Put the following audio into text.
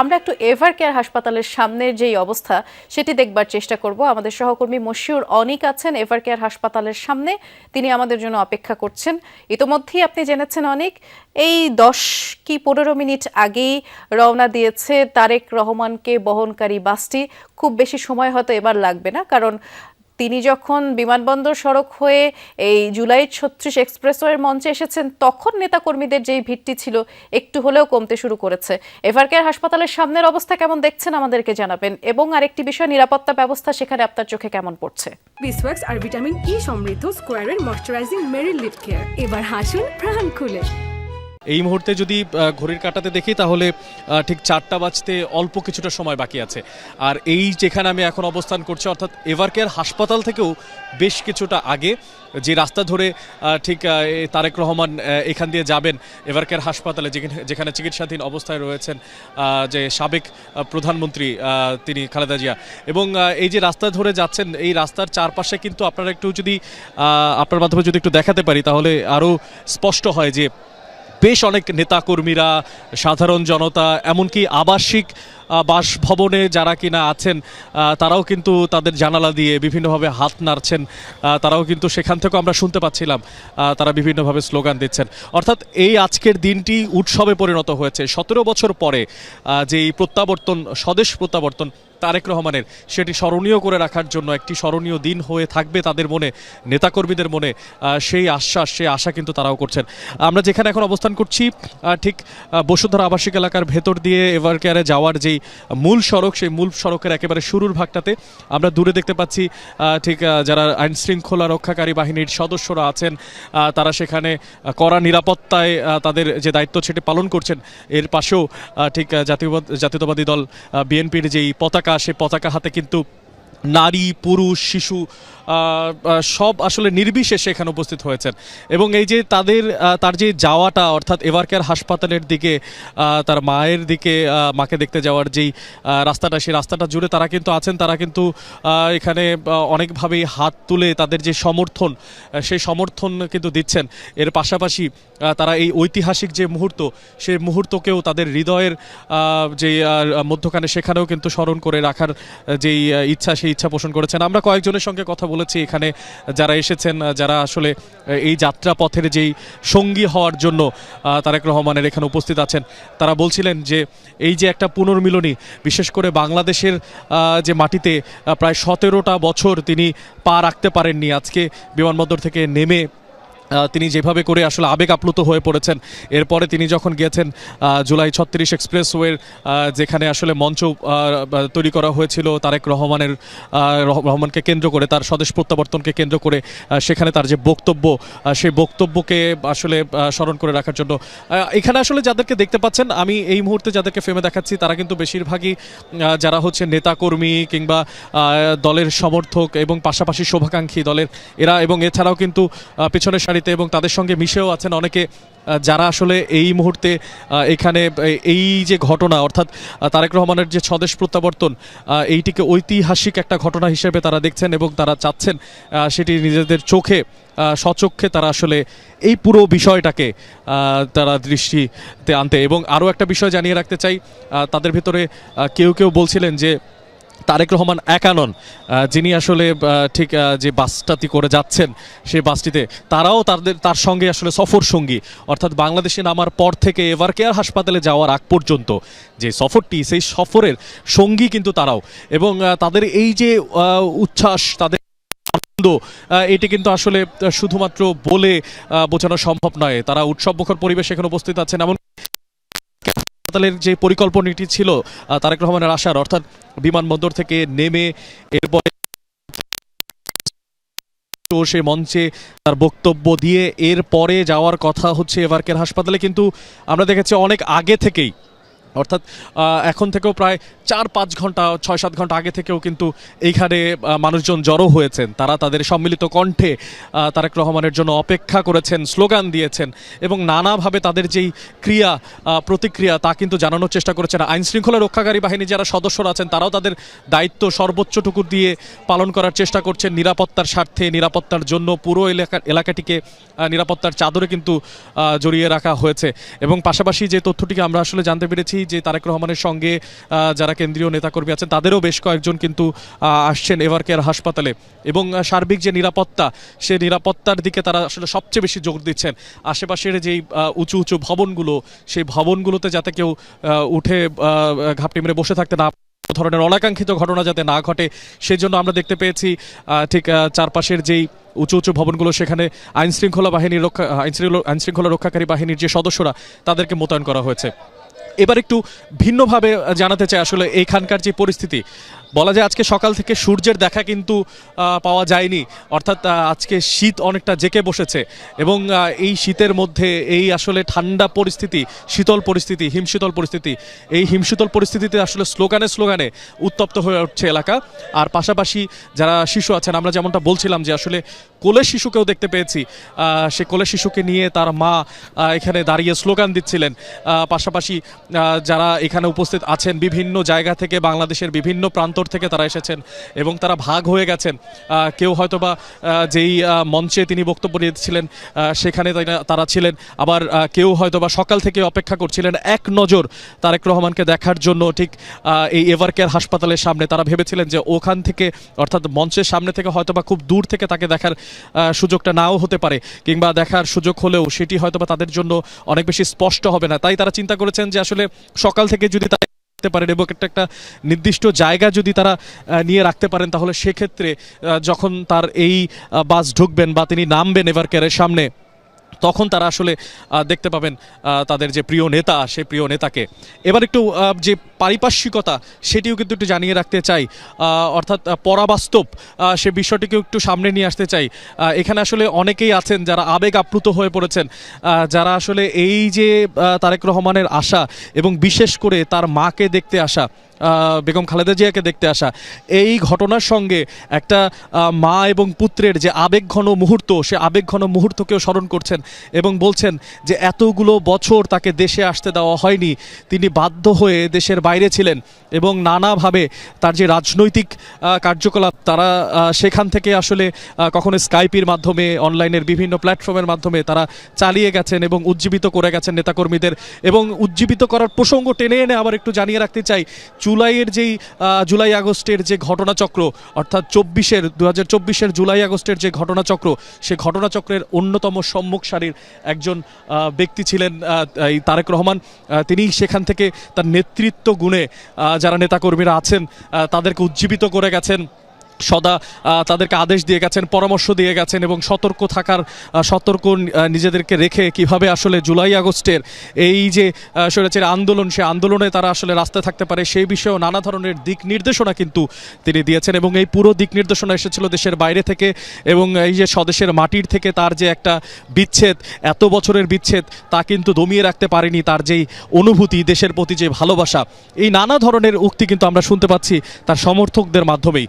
আমরা একটু ever care হাসপাতালের সামনের যেই অবস্থা, সেটি দেখবার চেষ্টা করব। আমাদের সহকর্মী মশিউর অনিক আছেন এভার কেয়ার হাসপাতালের সামনে। তিনি আমাদের জন্য অপেক্ষা করছেন। ইতোমধ্যেই আপনি জেনেছেন অনেক, এই দশ কি পনেরো মিনিট আগেই রওনা দিয়েছে তারেক রহমানকে বহনকারী বাসটি। খুব বেশি সময় হয়তো এবার লাগবে না, কারণ তিনি যখন বিমানবন্দর সড়ক হয়ে এই জুলাই ছত্রিশ এক্সপ্রেসওয়ের মঞ্চে এসেছেন, তখন নেতাকর্মীদের যেই ভিড়টি ছিল, একটু হলেও কমতে শুরু করেছে। এভারকেয়ার হাসপাতালের সামনের অবস্থা কেমন দেখছেন আমাদেরকে জানাবেন এবং আরেকটি বিষয়, নিরাপত্তা ব্যবস্থা সেখানে আপনার চোখে কেমন পড়ছে? বিসওয়াক্স আর ভিটামিন ই সমৃদ্ধ স্কোয়ারের ময়শ্চারাইজিং মেরিল লিপ কেয়ার। এবার হাসুন প্রাণ খুলে। এই মুহূর্তে যদি ঘড়ির কাটাতে দেখি, তাহলে ঠিক চারটা বাজতে অল্প কিছুটা সময় বাকি আছে। আর এই যেখানে আমি এখন অবস্থান করছি, অর্থাৎ এভারকেয়ার হাসপাতাল থেকেও বেশ কিছুটা আগে, যে রাস্তা ধরে ঠিক তারেক রহমান এখান দিয়ে যাবেন এভারকেয়ার হাসপাতালে, যেখানে যেখানে চিকিৎসাধীন অবস্থায় রয়েছেন যে সাবেক প্রধানমন্ত্রী তিনি খালেদা জিয়া। এবং এই যে রাস্তা ধরে যাচ্ছেন, এই রাস্তার চারপাশে কিন্তু আপনারা একটু যদি আপনার মাধ্যমে যদি একটু দেখাতে পারি, তাহলে আরও স্পষ্ট হয় যে বেশ অনেক নেতাকর্মীরা, সাধারণ জনতা, এমনকি আবাসিক বাসভবনে যারা কিনা আছেন তারাও কিন্তু তাদের জানালা দিয়ে বিভিন্নভাবে হাত নাড়ছেন। তারাও কিন্তু সেখান থেকেও আমরা শুনতে পাচ্ছিলাম তারা বিভিন্নভাবে স্লোগান দিচ্ছেন। অর্থাৎ এই আজকের দিনটি উৎসবে পরিণত হয়েছে। সতেরো বছর পরে যে প্রত্যাবর্তন, স্বদেশ প্রত্যাবর্তন তারেক রহমানের। সেটি স্মরণীয় করে রাখার জন্য একটি স্মরণীয় দিন হয়ে থাকবে তাদের মনে, নেতাকর্মীদের মনে সেই আশ্বাস, সেই আশা কিন্তু তারাও করছেন। আমরা যেখানে এখন অবস্থান করছি ঠিক বসুন্ধরা আবাসিক এলাকার ভেতর দিয়ে এভার কেয়ারে যাওয়ার যেই মূল সড়ক, সেই মূল সড়কের একেবারে শুরুর ভাগটাতে আমরা দূরে দেখতে পাচ্ছি ঠিক যারা আইন শৃঙ্খলা রক্ষাকারী বাহিনীর সদস্যরা আছেন তারা সেখানে কড়া নিরাপত্তায় তাদের যে দায়িত্ব সেটি পালন করছেন। এর পাশেও ঠিক জাতীয় জাতীয়তাবাদী দল বিএনপির যেই পতাকা সেই পতাকা হাতে কিন্তু নারী, পুরুষ, শিশু সব আসলে নির্বিশেষে এখানে উপস্থিত হয়েছেন। এবং এই যে তাদের তার যে যাওয়াটা, অর্থাৎ এভারকেয়ার হাসপাতালের দিকে তার মায়ের দিকে মাকে দেখতে যাওয়ার যেই রাস্তাটা, সেই রাস্তাটা জুড়ে তারা কিন্তু আছেন। তারা কিন্তু এখানে অনেকভাবেই হাত তুলে তাদের যে সমর্থন সেই সমর্থন কিন্তু দিচ্ছেন। এর পাশাপাশি তারা এই ঐতিহাসিক যে মুহূর্ত, সেই মুহূর্তকেও তাদের হৃদয়ের যে মধ্যখানে সেখানেও কিন্তু স্মরণ করে রাখার যেই ইচ্ছা, সেই ইচ্ছা পোষণ করেছেন। আমরা কয়েকজনের সঙ্গে কথা বলেছি এখানে, যারা এসেছেন, যারা আসলে এই যাত্রা পথের যেই সঙ্গী হওয়ার জন্য তারেক রহমানের এখানে উপস্থিত আছেন। তারা বলছিলেন যে, এই যে একটা পুনর্মিলনী, বিশেষ করে বাংলাদেশের যে মাটিতে প্রায় সতেরোটা বছর তিনি পা রাখতে পারেননি, আজকে বিমানবন্দর থেকে নেমে তিনি যেভাবে করে আসলে আবেগ আপ্লুত হয়ে পড়েছেন এরপরে তিনি যখন গিয়েছেন জুলাই ছত্রিশ এক্সপ্রেসওয়ের যেখানে আসলে মঞ্চ তৈরি করা হয়েছিল তারেক রহমানের রহমানকে কেন্দ্র করে তার স্বদেশ প্রত্যাবর্তনকে কেন্দ্র করে সেখানে তার যে বক্তব্য সেই বক্তব্যকে আসলে স্মরণ করে রাখার জন্য এখানে আসলে যাদেরকে দেখতে পাচ্ছেন আমি এই মুহূর্তে যাদেরকে ফেমে দেখাচ্ছি তারা কিন্তু বেশিরভাগই যারা হচ্ছে নেতাকর্মী কিংবা দলের সমর্থক এবং পাশাপাশি শোভাকাঙ্ক্ষী দলের এরা এবং এছাড়াও কিন্তু আহ, পেছনের সারিতে এবং তাদের সঙ্গে মিশেও আছেন অনেকে যারা আসলে এই মুহূর্তে এখানে এই যে ঘটনা অর্থাৎ তারেক রহমানের যে স্বদেশ প্রত্যাবর্তন এইটিকে ঐতিহাসিক একটা ঘটনা হিসেবে তারা দেখছেন এবং তারা চাচ্ছেন সেটি নিজেদের চোখে আহ, স্বচক্ষে তারা আসলে এই পুরো বিষয়টাকে তারা দৃষ্টিতে আনতে। এবং আরও একটা বিষয় জানিয়ে রাখতে চাই তাদের ভিতরে কেউ কেউ বলছিলেন যে তারেক রহমান একানন যিনি আসলে ঠিক যে বাসটাতি করে যাচ্ছেন, সেই বাসটিতে, তারাও তাদের, তার সঙ্গে আসলে সফর সঙ্গী। অর্থাৎ বাংলাদেশে নামার পর থেকে এভার কেয়ার হাসপাতালে যাওয়ার আগ পর্যন্ত যে সফরটি, সেই সফরের সঙ্গী কিন্তু তারাও। এবং তাদের এই যে উচ্ছ্বাস, তাদের আনন্দ এটি কিন্তু আসলে শুধুমাত্র বলে বোঝানো সম্ভব নয়। তারা উৎসব মুখর পরিবেশ এখানে উপস্থিত আছেন, এমন হাসপাতালের যে পরিকল্পনাটি ছিল তারেক রহমানের আসার অর্থাৎ বিমানবন্দর থেকে নেমে এরপরে সে মঞ্চে তার বক্তব্য দিয়ে এরপরে যাওয়ার কথা হচ্ছে এবারকের হাসপাতালে। কিন্তু আমরা দেখেছি অনেক আগে থেকেই অর্থাৎ এখন থেকেও প্রায় চার পাঁচ ঘণ্টা, ছয় সাত ঘণ্টা আগে থেকেও কিন্তু এইখানে মানুষজন জড়ো হয়েছেন। তারা তাদের সম্মিলিত কণ্ঠে তারেক রহমানের জন্য অপেক্ষা করেছেন, স্লোগান দিয়েছেন এবং নানাভাবে তাদের যেই ক্রিয়া প্রতিক্রিয়া তা কিন্তু জানানোর চেষ্টা করেছেন। আইন শৃঙ্খলা রক্ষাকারী বাহিনী যারা সদস্যরা আছেন, তারাও তাদের দায়িত্ব সর্বোচ্চটুকু দিয়ে পালন করার চেষ্টা করছেন নিরাপত্তার স্বার্থে, নিরাপত্তার জন্য পুরো এলাকা, এলাকাটিকে নিরাপত্তার চাদরে কিন্তু জড়িয়ে রাখা হয়েছে। এবং পাশাপাশি যে তথ্যটিকে আমরা আসলে জানতে পেরেছি যে তারেক রহমানের সঙ্গে যারা কেন্দ্রীয় নেতাকর্মী আছেন, তাদেরও বেশ কয়েকজন কিন্তু আসছেন এভার কেয়ার হাসপাতালে। এবং সার্বিক যে নিরাপত্তা, সে নিরাপত্তার দিকে তারা আসলে সবচেয়ে বেশি জোর দিচ্ছেন। আশেপাশের যেই উঁচু উঁচু ভবনগুলো, সেই ভবনগুলোতে যাতে কেউ উঠে ঘাপটি মেরে বসে থাকতে না ধরনের অনাকাঙ্ক্ষিত ঘটনা যাতে না ঘটে, সেজন্য আমরা দেখতে পেয়েছি ঠিক চারপাশের যেই উঁচু উঁচু ভবনগুলো, সেখানে আইনশৃঙ্খলা বাহিনীর রক্ষা আইন শৃঙ্খলা- আইন শৃঙ্খলা রক্ষাকারী বাহিনীর যে সদস্যরা, তাদেরকে মোতায়েন করা হয়েছে। এবার একটু ভিন্নভাবে জানাতে চাই আসলে এইখানকার যে পরিস্থিতি। বলা যায় আজকে সকাল থেকে সূর্যের দেখা কিন্তু পাওয়া যায়নি। অর্থাৎ আজকে শীত অনেকটা জেকে বসেছে এবং এই শীতের মধ্যে এই আসলে ঠান্ডা পরিস্থিতি, শীতল পরিস্থিতি, হিমশীতল পরিস্থিতি, এই হিমশীতল পরিস্থিতিতে আসলে স্লোগানে স্লোগানে উত্তপ্ত হয়ে উঠছে এলাকা। আর পাশাপাশি যারা শিশু আছেন, আমরা যেমনটা বলছিলাম যে আসলে কোলে শিশুকেও দেখতে পেয়েছি। সে কোলে শিশুকে নিয়ে তার মা এখানে দাঁড়িয়ে স্লোগান দিচ্ছিলেন। পাশাপাশি যারা এখানে উপস্থিত আছেন, বিভিন্ন জায়গা থেকে, বাংলাদেশের বিভিন্ন প্রান্তর থেকে তারা এসেছেন এবং তারা ভাগ হয়ে গেছেন। কেউ হয়তোবা যেই মঞ্চে তিনি বক্তব্য দিয়েছিলেন সেখানে তারা ছিলেন। আবার কেউ হয়তোবা সকাল থেকে অপেক্ষা করছিলেন, এক নজর তারেক রহমানকে দেখার জন্য ঠিক এই এভার কেয়ার হাসপাতালের সামনে। তারা ভেবেছিলেন যে ওখান থেকে, অর্থাৎ মঞ্চের সামনে থেকে হয়তোবা খুব দূর থেকে তাকে দেখার সুযোগটা নাও হতে পারে কিংবা দেখার সুযোগ হলেও সেটি হয়তোবা তাদের জন্য অনেক বেশি স্পষ্ট হবে না। তাই তারা চিন্তা করেছেন যে আসলে সকাল থেকে যদি তারা রাখতে পারেন এবং একটা একটা নির্দিষ্ট জায়গা যদি তারা নিয়ে রাখতে পারেন, তাহলে সেক্ষেত্রে যখন তার এই বাস ঢুকবেন বা তিনি নামবেন এভারকেয়ারের সামনে তখন তারা আসলে দেখতে পাবেন তাদের যে প্রিয় নেতা সেই প্রিয় নেতাকে। এবার একটু যে পারিপার্শ্বিকতা, সেটিও কিন্তু একটু জানিয়ে রাখতে চাই। অর্থাৎ পরাবাস্তব সে বিষয়টিকেও একটু সামনে নিয়ে আসতে চাই। এখানে আসলে অনেকেই আছেন যারা আবেগ আপ্লুত হয়ে পড়েছেন। যারা আসলে এই যে তারেক রহমানের আশা এবং বিশেষ করে তার মাকে দেখতে আসা বেগম খালেদা জিয়াকে দেখতে আসা। এই ঘটনার সঙ্গে একটা মা এবং পুত্রের যে আবেগঘন মুহূর্ত, সে আবেগঘন মুহূর্তকেও স্মরণ করছেন এবং বলছেন যে এতগুলো বছর তাকে দেশে আসতে দেওয়া হয়নি। তিনি বাধ্য হয়ে দেশের বাইরে ছিলেন এবং নানাভাবে তার যে রাজনৈতিক কার্যকলাপ, তারা সেখান থেকে আসলে কখনো স্কাইপির মাধ্যমে, অনলাইনের বিভিন্ন প্ল্যাটফর্মের মাধ্যমে তারা চালিয়ে গেছেন এবং উজ্জীবিত করে গেছেন নেতাকর্মীদের এবং উজ্জীবিত করার প্রসঙ্গ টেনে এনে আবার একটু জানিয়ে রাখতে চাই জুলাইয়ের যেই জুলাই আগস্টের যে ঘটনাচক্র, অর্থাৎ চব্বিশের দু হাজার চব্বিশের জুলাই আগস্টের যে ঘটনাচক্র, সে ঘটনাচক্রের অন্যতম সম্মুখ সারির একজন ব্যক্তি ছিলেন এই তারেক রহমান। তিনি সেখান থেকে তার নেতৃত্ব গুণে যারা নেতাকর্মীরা আছেন তাদেরকে উজ্জীবিত করে গেছেন। সদা তাদেরকে আদেশ দিয়ে গেছেন, পরামর্শ দিয়ে গেছেন এবং সতর্ক থাকার সতর্ক নিজেদেরকে রেখে কীভাবে আসলে জুলাই আগস্টের এই যে স্বৈরাচারী আন্দোলন, সে আন্দোলনে তারা আসলে রাস্তায় থাকতে পারে, সেই বিষয়েও নানা ধরনের দিক নির্দেশনা কিন্তু তিনি দিয়েছেন এবং এই পুরো দিক নির্দেশনা এসেছিল দেশের বাইরে থেকে এবং এই যে স্বদেশের মাটির থেকে তার যে একটা বিচ্ছেদ, এত বছরের বিচ্ছেদ, তা কিন্তু দমিয়ে রাখতে পারেনি তার যেই অনুভূতি, দেশের প্রতি যে ভালোবাসা, এই নানা ধরনের উক্তি কিন্তু আমরা শুনতে পাচ্ছি তার সমর্থকদের মাধ্যমেই।